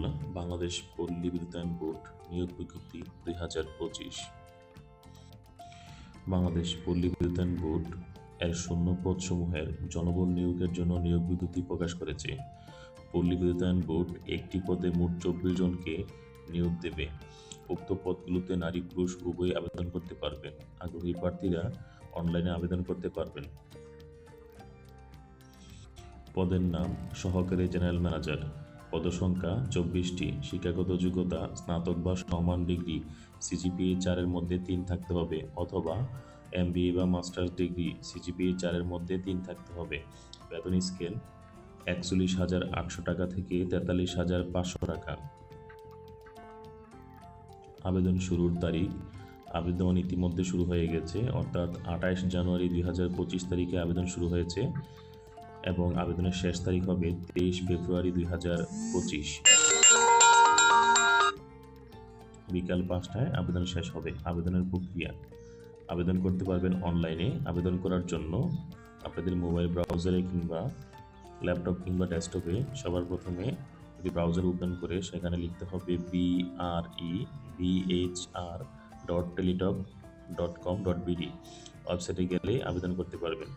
রহমতুল্লাহ বাংলাদেশ পল্লী বিদ্যুতায়ন বোর্ড, নিয়োগ বিজ্ঞপ্তি দুই হাজার পঁচিশ। বাংলাদেশ পল্লী বিদ্যুতায়ন বোর্ড এর শূন্য পদসমূহের জনবল নিয়োগের জন্য নিয়োগ বিজ্ঞপ্তি প্রকাশ করেছে। পল্লী বিদ্যুতায়ন বোর্ড একটি পদে মোট চব্বিশ জনকে নিয়োগ দেবে। উক্ত পদগুলোতে নারী, পুরুষ উভয়ই আবেদন করতে পারবেন। আগ্রহী প্রার্থীরা অনলাইনে আবেদন করতে পারবেন। পদের নাম সহকারী জেনারেল ম্যানেজার। পদসংখ্যা চব্বিশটি। শিক্ষাগত যোগ্যতা, স্নাতক বা সমান ডিগ্রি, সিজিপিএ চারের মধ্যে তিন থাকতে হবে অথবা এমবিএ বা মাস্টার্স ডিগ্রি, সিজিপিএ চারের মধ্যে তিন থাকতে হবে। বেতন স্কেল, একচল্লিশ হাজার আটশো টাকা থেকে তেতাল্লিশ হাজার পাঁচশো টাকা। আবেদন শুরুর তারিখ, আবেদন ইতিমধ্যে শুরু হয়ে গেছে, অর্থাৎ আঠাইশ জানুয়ারি দুই হাজার পঁচিশ তারিখে আবেদন শুরু হয়েছে। এবং আবেদনের শেষ তারিখ হবে তেইশ ফেব্রুয়ারি দুই হাজার পঁচিশ। বিকাল পাঁচটায় আবেদন শেষ হবে, আবেদনের প্রক্রিয়া। আবেদন করতে পারবেন অনলাইনে। আবেদন করার জন্য আপনাদের মোবাইল ব্রাউজারে কিংবা ল্যাপটপ কিংবা ডেস্কটপে সবার প্রথমে একটি ব্রাউজার ওপেন করে সেখানে লিখতে হবে BRE BHR dot Teletalk dot com dot BD ওয়েবসাইটে গেলে আবেদন করতে পারবেন।